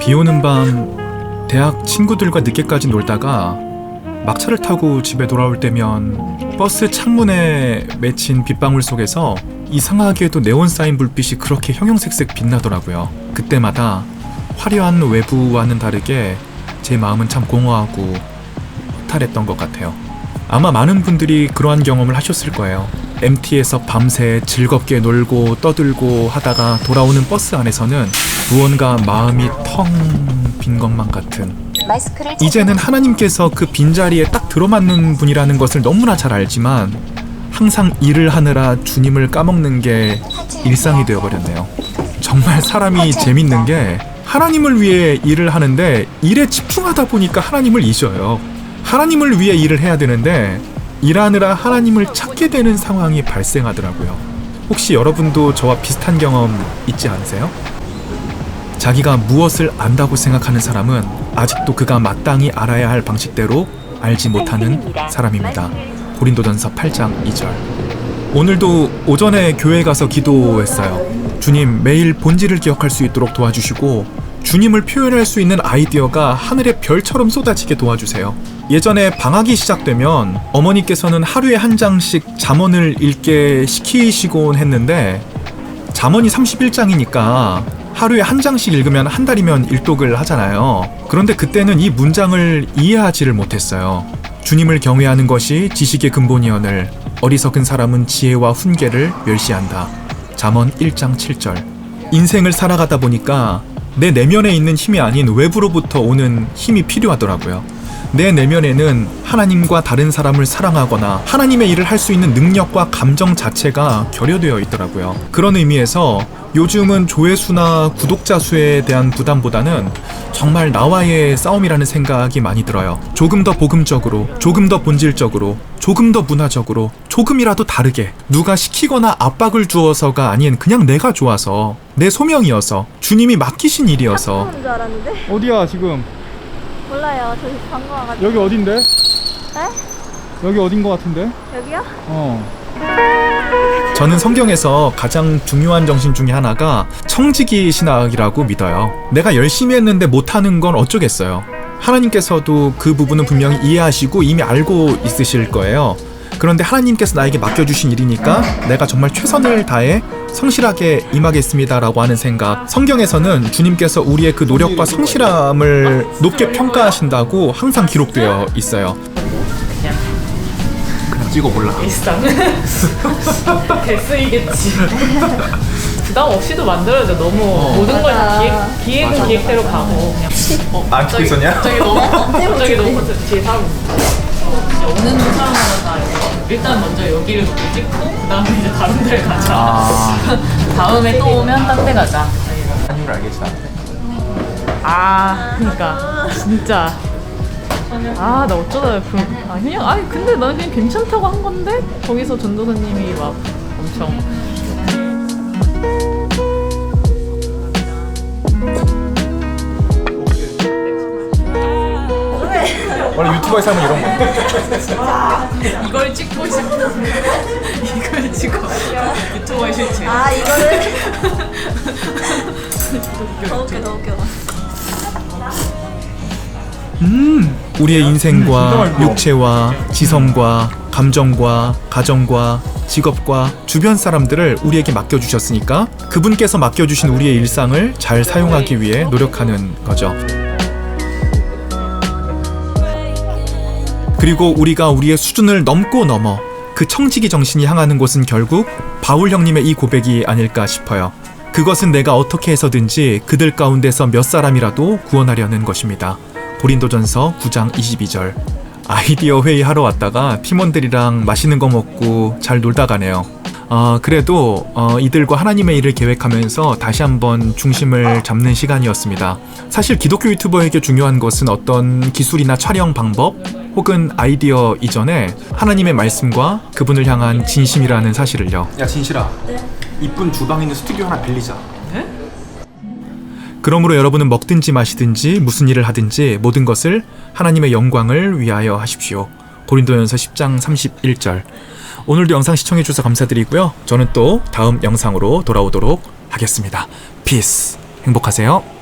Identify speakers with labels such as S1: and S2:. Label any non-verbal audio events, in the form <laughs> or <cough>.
S1: 비 오는 밤 대학 친구들과 늦게까지 놀다가 막차를 타고 집에 돌아올 때면 버스 창문에 맺힌 빗방울 속에서 이상하게도 네온 사인 불빛이 그렇게 형형색색 빛나더라고요. 그때마다 화려한 외부와는 다르게 제 마음은 참 공허하고 허탈했던 것 같아요. 아마 많은 분들이 그러한 경험을 하셨을 거예요. MT에서 밤새 즐겁게 놀고 떠들고 하다가 돌아오는 버스 안에서는 무언가 마음이 텅 빈 것만 같은 이제는 하나님께서 그 빈자리에 딱 들어맞는 분이라는 것을 너무나 잘 알지만 항상 일을 하느라 주님을 까먹는 게 일상이 되어버렸네요. 정말 사람이 재밌는 게 하나님을 위해 일을 하는데 일에 집중하다 보니까 하나님을 잊어요. 하나님을 위해 일을 해야 되는데 일하느라 하나님을 찾게 되는 상황이 발생하더라고요. 혹시 여러분도 저와 비슷한 경험 있지 않으세요? 자기가 무엇을 안다고 생각하는 사람은 아직도 그가 마땅히 알아야 할 방식대로 알지 못하는 사람입니다. 고린도전서 8장 2절. 오늘도 오전에 교회 가서 기도했어요. 주님, 매일 본질을 기억할 수 있도록 도와주시고 주님을 표현할 수 있는 아이디어가 하늘의 별처럼 쏟아지게 도와주세요. 예전에 방학이 시작되면 어머니께서는 하루에 한 장씩 잠언을 읽게 시키시곤 했는데 잠언이 31장이니까 하루에 한 장씩 읽으면 한 달이면 일독을 하잖아요. 그런데 그때는 이 문장을 이해하지를 못했어요. 주님을 경외하는 것이 지식의 근본이언을 어리석은 사람은 지혜와 훈계를 멸시한다. 잠언 1장 7절. 인생을 살아가다 보니까 내 내면에 있는 힘이 아닌 외부로부터 오는 힘이 필요하더라고요. 내 내면에는 하나님과 다른 사람을 사랑하거나 하나님의 일을 할 수 있는 능력과 감정 자체가 결여되어 있더라고요. 그런 의미에서 요즘은 조회수나 구독자 수에 대한 부담보다는 정말 나와의 싸움이라는 생각이 많이 들어요. 조금 더 복음적으로, 조금 더 본질적으로, 조금 더 문화적으로, 조금이라도 다르게 누가 시키거나 압박을 주어서가 아닌 그냥 내가 좋아서 내 소명이어서 주님이 맡기신 일이어서
S2: 하는 줄 알았는데
S3: 어디야 지금?
S2: 몰라요. 저기 방금 와가지고.
S3: 여기 어딘데?
S2: 네?
S3: 여기 어딘 거 같은데?
S2: 여기요?
S3: 어.
S1: 저는 성경에서 가장 중요한 정신 중에 하나가 청지기 신학이라고 믿어요. 내가 열심히 했는데 못하는 건 어쩌겠어요. 하나님께서도 그 부분은 분명히 이해하시고 이미 알고 있으실 거예요. 그런데 하나님께서 나에게 맡겨주신 일이니까 내가 정말 최선을 다해 성실하게 임하겠습니다라고 하는 생각. 성경에서는 주님께서 우리의 그 노력과 성실함을 높게 평가하신다고 항상 기록되어 있어요. 찍어 몰라.
S4: 일상. <laughs> 대쓰이겠지. 부담 없이도 만들어져 너무 모든 걸다 기획, 기획은 기획대로 가고 그냥. 어,
S1: 안 찍고 있었냐?
S4: 갑자기 너무 갑자기 너무 뒤에 사람 이제 오는 사람마다 일단 먼저 여기를 먼저 찍고 그 다음에 이제 다른 데를 가자.
S1: 아, <laughs>
S4: 다음에 또 오면 딴 데 가자.
S1: 하나님을 알겠지 않네.
S4: 아 그니까 진짜 아 나 어쩌다 그 아, 그냥 아니 근데 난 그냥 괜찮다고 한 건데? 거기서 전도사님이 막 엄청.
S1: 원래 유튜버에서 하면 이런 거.
S4: 이걸 찍고 싶어. 이걸 찍고 유튜버의 실체.
S2: 아 이거를? 더 웃겨 더 웃겨.
S1: 음, 우리의 인생과 육체와 지성과 감정과 가정과 직업과 주변 사람들을 우리에게 맡겨주셨으니까 그분께서 맡겨주신 우리의 일상을 잘 사용하기 위해 노력하는 거죠. 그리고 우리가 우리의 수준을 넘고 넘어 그 청지기 정신이 향하는 곳은 결국 바울 형님의 이 고백이 아닐까 싶어요. 그것은 내가 어떻게 해서든지 그들 가운데서 몇 사람이라도 구원하려는 것입니다. 고린도전서 9장 22절. 아이디어 회의하러 왔다가 팀원들이랑 맛있는 거 먹고 잘 놀다 가네요. 어, 그래도 어, 이들과 하나님의 일을 계획하면서 다시 한번 중심을 잡는 시간이었습니다. 사실 기독교 유튜버에게 중요한 것은 어떤 기술이나 촬영 방법 혹은 아이디어 이전에 하나님의 말씀과 그분을 향한 진심이라는 사실을요. 야 진실아, 이쁜 주방 있는 스튜디오 하나 빌리자. 그러므로 여러분은 먹든지 마시든지 무슨 일을 하든지 모든 것을 하나님의 영광을 위하여 하십시오. 고린도전서 10장 31절. 오늘도 영상 시청해 주셔서 감사드리고요. 저는 또 다음 영상으로 돌아오도록 하겠습니다. 피스. 행복하세요.